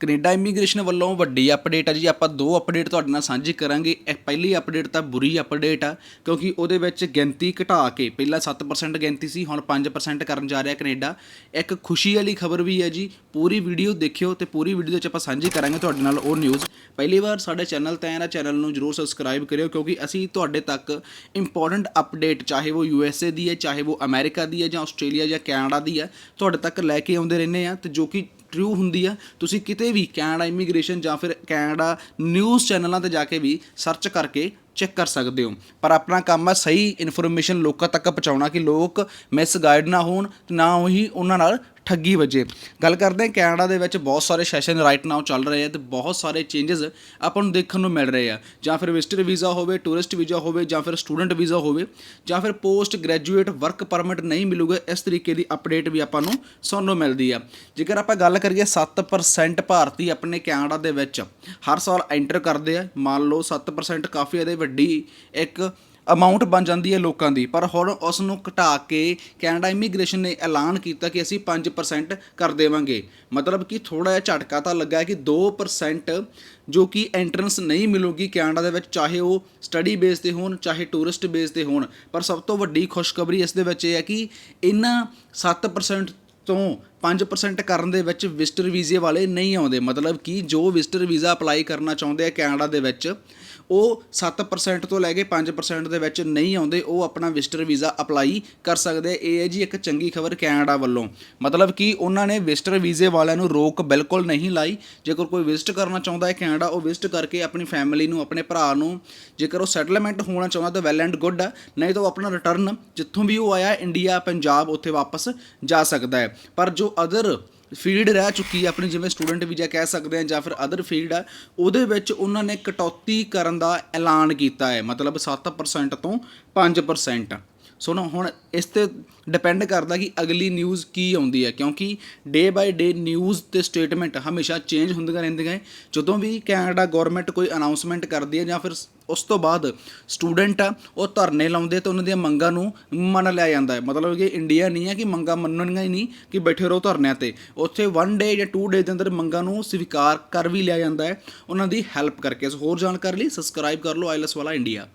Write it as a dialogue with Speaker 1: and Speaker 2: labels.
Speaker 1: Canada immigration ਵੱਲੋਂ ਵੱਡੀ update ਆ ਜੀ। ਆਪਾਂ ਦੋ ਅਪਡੇਟ ਤੁਹਾਡੇ ਨਾਲ ਸਾਂਝੀ ਕਰਾਂਗੇ। ਇਹ ਪਹਿਲੀ ਅਪਡੇਟ ਤਾਂ ਬੁਰੀ ਅਪਡੇਟ ਆ, ਕਿਉਂਕਿ ਉਹਦੇ ਵਿੱਚ ਗਿਣਤੀ ਘਟਾ ਕੇ ਪਹਿਲਾਂ 7% ਗਿਣਤੀ ਸੀ, ਹੁਣ 5% ਕਰਨ ਜਾ ਰਿਹਾ ਕੈਨੇਡਾ। ਇੱਕ ਖੁਸ਼ੀ ਵਾਲੀ ਖਬਰ ਵੀ ਹੈ ਜੀ। ਪੂਰੀ ਵੀਡੀਓ ਦੇਖਿਓ ਤੇ ਪੂਰੀ ਵੀਡੀਓ ਦੇ ਵਿੱਚ ਆਪਾਂ ਸਾਂਝੀ ਕਰਾਂਗੇ ਤੁਹਾਡੇ ਨਾਲ ਉਹ ਨਿਊਜ਼ ਪਹਿਲੀ ਵਾਰ ਸਾਡੇ ਚੈਨਲ ਤੇ ਆਏ ਨਾ, ਚੈਨਲ ਨੂੰ ਜਰੂਰ ਸਬਸਕ੍ਰਾਈਬ ਕਰਿਓ, ਕਿਉਂਕਿ ਅਸੀਂ ਤੁਹਾਡੇ ਤੱਕ ਇੰਪੋਰਟੈਂਟ ਅਪਡੇਟ ਚਾਹੇ ਉਹ ਯੂ ਐਸ ਏ ਦੀ ਹੈ, ਚਾਹੇ ਉਹ ਅਮਰੀਕਾ ਦੀ ਹੈ ਜਾਂ ਆਸਟ੍ਰੇਲੀਆ ਜਾਂ ਕੈਨੇਡਾ ਦੀ ਹੈ, ਤੁਹਾਡੇ ਤੱਕ ਲੈ ਕੇ ਆਉਂਦੇ ਰਹਿੰਦੇ ਆ ਤੇ ਜੋ ਕਿ ਟਰੂ ਹੁੰਦੀ ਆ। ਤੁਸੀਂ ਕਿਤੇ ਵੀ ਕੈਨੇਡਾ ਇਮੀਗ੍ਰੇਸ਼ਨ ਜਾਂ ਫਿਰ ਕੈਨੇਡਾ ਨਿਊਜ਼ ਚੈਨਲਾਂ ਤੇ ਜਾ ਕੇ ਵੀ ਸਰਚ ਕਰਕੇ ਚੈੱਕ ਕਰ ਸਕਦੇ ਹੋ। ਪਰ ਆਪਣਾ ਕੰਮ ਆ ਸਹੀ ਇਨਫੋਰਮੇਸ਼ਨ ਲੋਕਾਂ ਤੱਕ ਪਹੁੰਚਾਉਣਾ ਕਿ ਲੋਕ ਮਿਸਗਾਈਡ ਨਾ ਹੋਣ ਤੇ ਨਾ ਉਹੀ ਉਹਨਾਂ ਨਾਲ ਠੱਗੀ ਵਜੇ। ਗੱਲ ਕਰਦੇ ਹਾਂ ਕੈਨੇਡਾ ਦੇ ਵਿੱਚ ਬਹੁਤ ਸਾਰੇ ਸੈਸ਼ਨ ਰਾਈਟ ਨਾਓ ਚੱਲ ਰਹੇ ਆ ਤੇ ਬਹੁਤ ਸਾਰੇ ਚੇਂਜਸ ਆਪਾਂ ਨੂੰ ਦੇਖਣ ਨੂੰ ਮਿਲ ਰਹੇ ਆ। ਜਾਂ ਫਿਰ ਵਿਜ਼ਟਰ ਵੀਜ਼ਾ ਹੋਵੇ ਟੂਰਿਸਟ ਵੀਜ਼ਾ ਹੋਵੇ, ਜਾਂ ਫਿਰ ਸਟੂਡੈਂਟ ਵੀਜ਼ਾ ਹੋਵੇ, ਜਾਂ ਫਿਰ ਪੋਸਟ ਗ੍ਰੈਜੂਏਟ ਵਰਕ ਪਰਮਿਟ ਨਹੀਂ ਮਿਲੂਗਾ, ਇਸ ਤਰੀਕੇ ਦੀ ਅਪਡੇਟ ਵੀ ਆਪਾਂ ਨੂੰ ਸੁਣਨ ਨੂੰ ਮਿਲਦੀ ਆ। ਜੇਕਰ ਆਪਾਂ ਗੱਲ ਕਰੀਏ 7% ਭਾਰਤੀ ਆਪਣੇ ਕੈਨੇਡਾ ਦੇ ਵਿੱਚ, ਹਰ ਸਾਲ ਐਂਟਰ ਕਰਦੇ ਆ। ਮੰਨ ਲਓ 7% ਕਾਫੀ ਇਹਦੇ ਵੱਡੀ ਇੱਕ ਅਮਾਉਂਟ ਬਣ ਜਾਂਦੀ ਹੈ ਲੋਕਾਂ ਦੀ। ਪਰ ਹੁਣ ਉਸ ਨੂੰ ਘਟਾ ਕੇ ਕੈਨੇਡਾ ਇਮੀਗ੍ਰੇਸ਼ਨ ਨੇ ਐਲਾਨ ਕੀਤਾ ਕਿ ਅਸੀਂ 5% ਕਰ ਦੇਵਾਂਗੇ। ਮਤਲਬ ਕਿ ਥੋੜਾ ਜਿਹਾ ਝਟਕਾ ਤਾਂ ਲੱਗਾ ਕਿ 2% ਜੋ ਕਿ ਐਂਟਰੈਂਸ ਨਹੀਂ ਮਿਲੂਗੀ ਕੈਨੇਡਾ ਦੇ ਵਿੱਚ, ਚਾਹੇ ਉਹ ਸਟੱਡੀ ਬੇਸ ਤੇ ਹੋਣ, ਚਾਹੇ ਟੂਰਿਸਟ ਬੇਸ ਤੇ ਹੋਣ। ਪਰ ਸਭ ਤੋਂ ਵੱਡੀ ਖੁਸ਼ਖਬਰੀ ਇਸ ਦੇ ਵਿੱਚ ਇਹ ਹੈ ਕਿ ਇਹਨਾਂ 7% ਤੋਂ 5% ਕਰਨ ਦੇ ਵਿੱਚ ਵਿਜ਼ਟਰ ਵੀਜ਼ੇ ਵਾਲੇ ਨਹੀਂ ਆਉਂਦੇ। ਮਤਲਬ ਕਿ ਜੋ ਵਿਜ਼ਟਰ ਵੀਜ਼ਾ ਅਪਲਾਈ ਕਰਨਾ ਚਾਹੁੰਦੇ ਆ ਕੈਨੇਡਾ ਦੇ ਵਿੱਚ, ਉਹ 7% ਤੋਂ ਲੈ ਕੇ 5% ਦੇ ਵਿੱਚ ਨਹੀਂ ਆਉਂਦੇ। ਉਹ ਆਪਣਾ ਵਿਜ਼ਟਰ ਵੀਜ਼ਾ ਅਪਲਾਈ ਕਰ ਸਕਦੇ ਇਹ ਹੈ ਜੀ ਇੱਕ ਚੰਗੀ ਖਬਰ ਕੈਨੇਡਾ ਵੱਲੋਂ। ਮਤਲਬ ਕਿ ਉਹਨਾਂ ਨੇ ਵਿਜ਼ਟਰ ਵੀਜ਼ੇ ਵਾਲਿਆਂ ਨੂੰ ਰੋਕ ਬਿਲਕੁਲ ਨਹੀਂ ਲਾਈ। ਜੇਕਰ ਕੋਈ ਵਿਜ਼ਿਟ ਕਰਨਾ ਚਾਹੁੰਦਾ ਹੈ ਕੈਨੇਡਾ, ਉਹ ਵਿਜ਼ਿਟ ਕਰਕੇ ਆਪਣੀ ਫੈਮਿਲੀ ਨੂੰ, ਆਪਣੇ ਭਰਾ ਨੂੰ, ਜੇਕਰ ਉਹ ਸੈਟਲਮੈਂਟ ਹੋਣਾ ਚਾਹੁੰਦਾ ਤਾਂ ਵੈਲ ਐਂਡ ਗੁੱਡ ਹੈ। ਨਹੀਂ ਤਾਂ ਉਹ ਆਪਣਾ ਰਿਟਰਨ ਜਿੱਥੋਂ ਵੀ ਉਹ ਆਇਆ, ਇੰਡੀਆ, ਪੰਜਾਬ ਉੱਥੇ ਵਾਪਸ ਜਾ ਸਕਦਾ ਹੈ। ਪਰ ਜੋ ਜੋ ਅਦਰ ਫੀਲਡ ਰਹਿ ਚੁੱਕੀ ਹੈ, ਆਪਣੀ ਜਿਵੇਂ ਸਟੂਡੈਂਟ ਵੀਜ਼ਾ ਕਹਿ ਸਕਦੇ ਆ ਜਾਂ ਫਿਰ ਅਦਰ ਫੀਲਡ ਆ ਉਹਦੇ ਵਿੱਚ ਉਹਨਾਂ ਨੇ ਕਟੌਤੀ ਕਰਨ ਦਾ ਐਲਾਨ ਕੀਤਾ ਹੈ, ਮਤਲਬ 7% ਤੋਂ 5% ਸੋ ਨਾ ਹੁਣ ਇਸ ਤੇ ਡਿਪੈਂਡ ਕਰਦਾ ਕਿ ਅਗਲੀ ਨਿਊਜ਼ ਕੀ ਆਉਂਦੀ ਹੈ, ਕਿਉਂਕਿ ਡੇ ਬਾਈ ਡੇ ਨਿਊਜ਼ ਤੇ ਸਟੇਟਮੈਂਟ ਹਮੇਸ਼ਾ ਚੇਂਜ ਹੁੰਦੀਆਂ ਰਹਿੰਦੀਆਂ ਹੈ। ਜਦੋਂ ਵੀ ਕੈਨੇਡਾ ਗਵਰਨਮੈਂਟ ਕੋਈ ਅਨਾਉਂਸਮੈਂਟ ਕਰਦੀ ਹੈ ਜਾਂ ਫਿਰ ਉਸ ਤੋਂ ਬਾਅਦ ਸਟੂਡੈਂਟ ਆ, ਉਹ ਧਰਨੇ ਲਾਉਂਦੇ ਤੇ ਉਹਨਾਂ ਦੀਆਂ ਮੰਗਾਂ ਨੂੰ ਮੰਨ ਲਿਆ ਜਾਂਦਾ ਹੈ। ਮਤਲਬ ਕਿ ਇੰਡੀਆ ਨਹੀਂ ਹੈ ਕਿ ਮੰਗਾਂ ਮੰਨਣੀਆਂ ਹੀ ਨਹੀਂ ਕਿ ਬੈਠੇ ਰਹੋ ਧਰਨਿਆਂ ਤੇ। ਉੱਥੇ 1 ਡੇ ਜਾਂ 2 ਡੇ ਦੇ ਅੰਦਰ ਮੰਗਾਂ ਨੂੰ ਸਵੀਕਾਰ ਕਰ ਵੀ ਲਿਆ ਜਾਂਦਾ ਹੈ। ਉਹਨਾਂ ਦੀ ਹੈਲਪ ਕਰਕੇ। ਸੋ ਹੋਰ ਜਾਣਕਾਰੀ ਲਈ ਸਬਸਕ੍ਰਾਈਬ ਕਰ ਲਓ ਆਈਲਸ ਵਾਲਾ ਇੰਡੀਆ